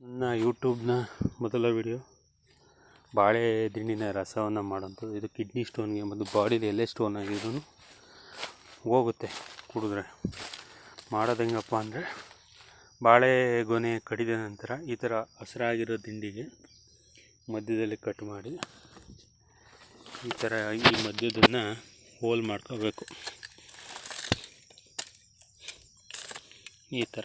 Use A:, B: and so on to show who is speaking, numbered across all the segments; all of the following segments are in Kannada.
A: ನನ್ನ ಯೂಟ್ಯೂಬ್ನ ಮೊದಲ ವಿಡಿಯೋ. ಬಾಳೆ ದಿಂಡಿನ ರಸವನ್ನು ಮಾಡೋಂಥದ್ದು ಇದು ಕಿಡ್ನಿ ಸ್ಟೋನ್ಗೆ ಮತ್ತು ಬಾಡಿಲಿ ಎಲ್ಲೇ ಸ್ಟೋನ್ ಆಗಿದ್ರು ಹೋಗುತ್ತೆ ಕುಡಿದ್ರೆ. ಮಾಡೋದು ಹೆಂಗಪ್ಪ ಅಂದರೆ ಬಾಳೆ ಗೊನೆ ಕಡಿದ ನಂತರ ಈ ಥರ ಹಸಿರಾಗಿರೋ ದಿಂಡಿಗೆ ಮಧ್ಯದಲ್ಲಿ ಕಟ್ ಮಾಡಿ ಈ ಥರ ಈ ಮಧ್ಯದನ್ನು ಹೋಲ್ ಮಾಡ್ಕೋಬೇಕು. ಈ ಥರ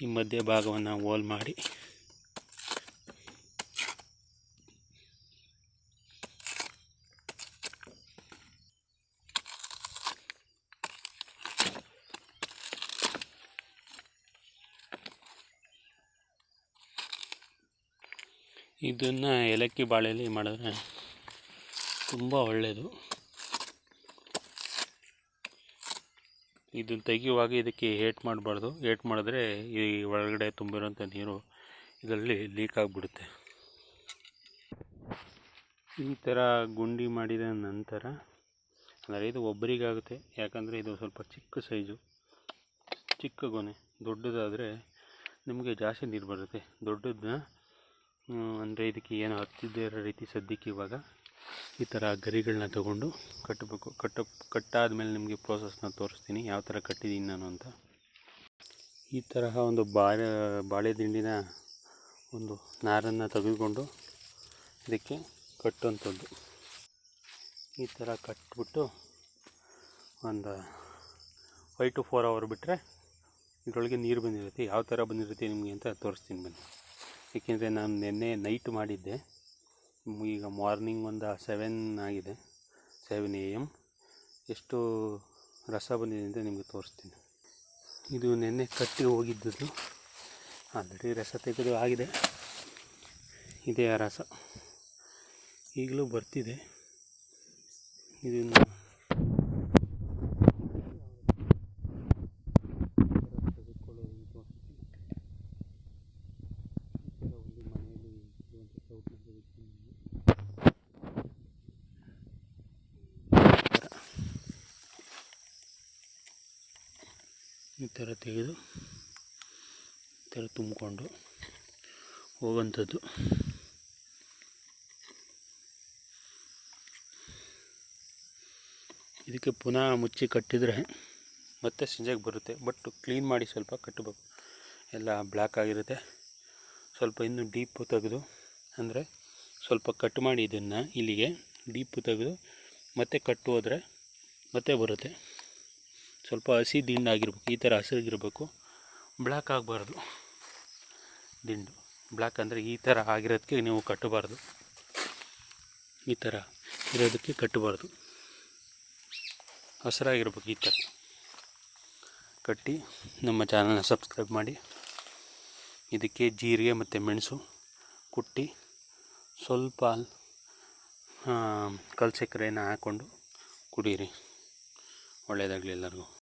A: ಈ ಮಧ್ಯ ಭಾಗವನ್ನು ಹೋಲ್ ಮಾಡಿ. ಇದನ್ನು ಏಲಕ್ಕಿ ಬಾಳೆಯಲ್ಲಿ ಮಾಡಿದ್ರೆ ತುಂಬ ಒಳ್ಳೆಯದು ಇದನ್ನು ತೆಗೆಯುವಾಗ ಇದಕ್ಕೆ ಏಟ್ ಮಾಡಬಾರ್ದು. ಏಟ್ ಮಾಡಿದ್ರೆ ಈ ಒಳಗಡೆ ತುಂಬಿರೋಂಥ ನೀರು ಇದರಲ್ಲಿ ಲೀಕ್ ಆಗಿಬಿಡುತ್ತೆ. ಈ ಥರ ಗುಂಡಿ ಮಾಡಿದ ನಂತರ, ಅಂದರೆ ಇದು ಒಬ್ಬರಿಗಾಗುತ್ತೆ, ಯಾಕಂದರೆ ಇದು ಸ್ವಲ್ಪ ಚಿಕ್ಕ ಸೈಜು ಚಿಕ್ಕ ಗೊನೆ, ದೊಡ್ಡದಾದರೆ ನಿಮಗೆ ಜಾಸ್ತಿ ನೀರು ಬರುತ್ತೆ. ದೊಡ್ಡದನ್ನ ಅಂದರೆ ಇದಕ್ಕೆ ಏನು ಹತ್ತಿದ್ದೇ ಇರೋ ರೀತಿ ಸದ್ಯಕ್ಕೆ ಇವಾಗ ಈ ಥರ ಗರಿಗಳನ್ನ ತಗೊಂಡು ಕಟ್ಟಬೇಕು. ಕಟ್ಟ ಕಟ್ಟಾದ ಮೇಲೆ ನಿಮಗೆ ಪ್ರೋಸೆಸ್ನ ತೋರಿಸ್ತೀನಿ. ಯಾವ ಥರ ಕಟ್ಟಿದ್ದೀನಿ ನಾನು ಅಂತ. ಈ ತರಹ ಒಂದು ಬಾಳೆ ಬಾಳೆ ದಿಂಡಿನ ಒಂದು ನಾರನ್ನು ತೆಗೆದುಕೊಂಡು ಇದಕ್ಕೆ ಕಟ್ಟುವಂಥದ್ದು. ಈ ಥರ ಕಟ್ಬಿಟ್ಟು ಒಂದು ಫೈವ್ ಟು ಫೋರ್ ಅವರ್ ಬಿಟ್ಟರೆ ಇದರೊಳಗೆ ನೀರು ಬಂದಿರುತ್ತೆ. ಯಾವ ಥರ ಬಂದಿರುತ್ತೆ ನಿಮಗೆ ಅಂತ ತೋರಿಸ್ತೀನಿ ಬನ್ನಿ. ಏಕೆಂದರೆ ನಾನು ನಿನ್ನೆ ನೈಟ್ ಮಾಡಿದ್ದೆ. ಈಗ ಮಾರ್ನಿಂಗ್ ಒಂದು ಸೆವೆನ್ ಆಗಿದೆ, ಸೆವೆನ್ ಎ ಎಂ ಎಷ್ಟು ರಸ ಬಂದಿದೆ ಅಂತ ನಿಮಗೆ ತೋರಿಸ್ತೀನಿ. ಇದು ನೆನ್ನೆ ಕಟ್ಟಿ ಹೋಗಿದ್ದದ್ದು. ಆಲ್ರೆಡಿ ರಸ ತೆಗೆದು ಆಗಿದೆ. ಇದೇ ಆ ರಸ. ಈಗಲೂ ಬರ್ತಿದೆ. ಇದನ್ನು ತೆಗೆದುಕೊಳ್ಳೋದನ್ನು ತೋರಿಸ್ತೀನಿ ಈ ಥರ ಒಂದು ಮನೆಯಲ್ಲಿ ಇರುವಂಥ ಚೌಟ್ನ ತೆಗೆದುಕೊಂಡು ಈ ಥರ ತೆಗೆದು, ಈ ಥರ ತುಂಬಿಕೊಂಡು ಹೋಗುವಂಥದ್ದು. ಇದಕ್ಕೆ ಪುನಃ ಮುಚ್ಚಿ ಕಟ್ಟಿದರೆ ಮತ್ತೆ ಸಂಜೆಗೆ ಬರುತ್ತೆ, ಬಟ್ ಕ್ಲೀನ್ ಮಾಡಿ ಸ್ವಲ್ಪ ಕಟ್ಟಬೇಕು. ಎಲ್ಲ ಬ್ಲ್ಯಾಕ್ ಆಗಿರುತ್ತೆ. ಸ್ವಲ್ಪ ಇನ್ನೂ ಡೀಪು ತೆಗೆದು, ಅಂದರೆ ಸ್ವಲ್ಪ ಕಟ್ ಮಾಡಿ ಇದನ್ನು ಇಲ್ಲಿಗೆ ಡೀಪು ತೆಗೆದು ಮತ್ತೆ ಕಟ್ಟು ಹೋದರೆ ಮತ್ತೆ ಬರುತ್ತೆ. ಸ್ವಲ್ಪ ಹಸಿ ದಿಂಡಾಗಿರ್ಬೇಕು ಈ ಥರ ಹಸಿರಾಗಿರ್ಬೇಕು. ಬ್ಲ್ಯಾಕ್ ಆಗಬಾರ್ದು. ದಿಂಡು. ಬ್ಲ್ಯಾಕ್ ಅಂದರೆ ಈ ಥರ ಆಗಿರೋದಕ್ಕೆ ನೀವು ಕಟ್ಟಬಾರ್ದು. ಈ ಥರ ಇರೋದಕ್ಕೆ ಕಟ್ಟಬಾರ್ದು. ಹಸಿರಾಗಿರ್ಬೇಕು ಈ ಥರ. ಕಟ್ಟಿ ನಮ್ಮ ಚಾನಲ್ನ ಸಬ್ಸ್ಕ್ರೈಬ್ ಮಾಡಿ. ಇದಕ್ಕೆ ಜೀರಿಗೆ ಮತ್ತು ಮೆಣಸು ಕುಟ್ಟಿ ಸ್ವಲ್ಪ ಕಲ್ಸಕ್ಕರೆಯನ್ನು ಹಾಕ್ಕೊಂಡು ಕುಡೀರಿ. ಒಳ್ಳೆಯದಾಗಲಿ ಎಲ್ಲರಿಗೂ.